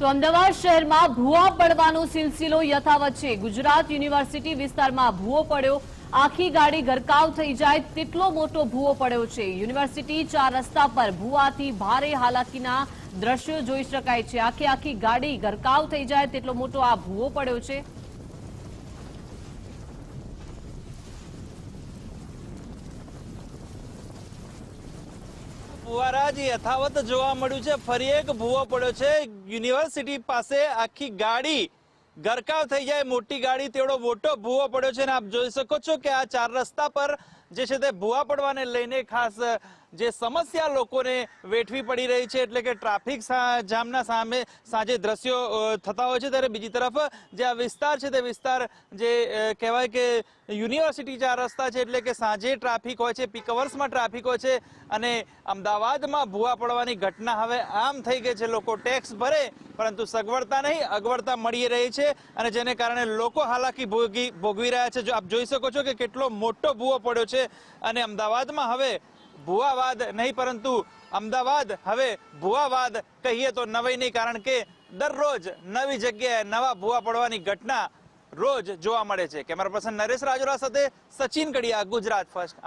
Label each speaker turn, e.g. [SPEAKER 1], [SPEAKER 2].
[SPEAKER 1] તો અમદાવાદ શહેરમાં ભૂવા પડવાનો સિલસિલો યથાવત છે. ગુજરાત યુનિવર્સિટી વિસ્તારમાં ભૂવો પડ્યો. આખી ગાડી ગરકાવ થઈ જાય તેટલો મોટો ભૂવો પડ્યો છે. યુનિવર્સિટી ચાર રસ્તા પર ભૂવાથી ભારે હાલાકીના દ્રશ્યો જોઈ શકાય છે. આખી આખી ગાડી ગરકાવ થઈ જાય તેટલો મોટો આ ભૂવો પડ્યો છે.
[SPEAKER 2] ફુવારા જે યથાવત જોવા મળ્યું છે. ફરી એક ભૂવો પડ્યો છે. યુનિવર્સિટી પાસે આખી ગાડી ગરકાવ થઈ જાય. મોટી ગાડી, તેવડો મોટો ભૂવો પડ્યો છે અને આપ જોઈ શકો છો કે આ ચાર રસ્તા પર જે છે તે ભૂવા પડવાને લઈને ખાસ જે સમસ્યા લોકોને વેઠવી પડી રહી છે, એટલે કે ટ્રાફિક જામના સામે સાંજે દ્રશ્યો થતા હોય છે, ત્યારે બીજી તરફ જે આ વિસ્તાર છે તે વિસ્તાર જે કહેવાય કે યુનિવર્સિટી જે રસ્તા છે, એટલે કે સાંજે ટ્રાફિક હોય છે, પીક અવર્સમાં ટ્રાફિક હોય છે, અને અમદાવાદમાં ભૂવા પડવાની ઘટના હવે આમ થઈ ગઈ છે, લોકો ટેક્સ ભરે, પરંતુ સગવડતા નહીં, અગવડતા મળી રહી છે, અને જેને કારણે લોકો હાલાકી ભોગી, ભોગવી રહ્યા છે. જો આપ જોઈ શકો છો કે કેટલો મોટો ભૂવો પડ્યો છે, અને અમદાવાદમાં હવે ભૂવાવાદ નહીં, પરંતુ અમદાવાદ. હવે ભુવાવાદ કહીએ તો નવાઈ નહીં, કારણ કે દરરોજ નવી જગ્યાએ નવા ભુવા પડવાની ઘટના રોજ જોવા મળે છે. કેમેરા પર્સન નરેશ રાજોરા સાથે સચિન કડિયા, ગુજરાત ફર્સ્ટ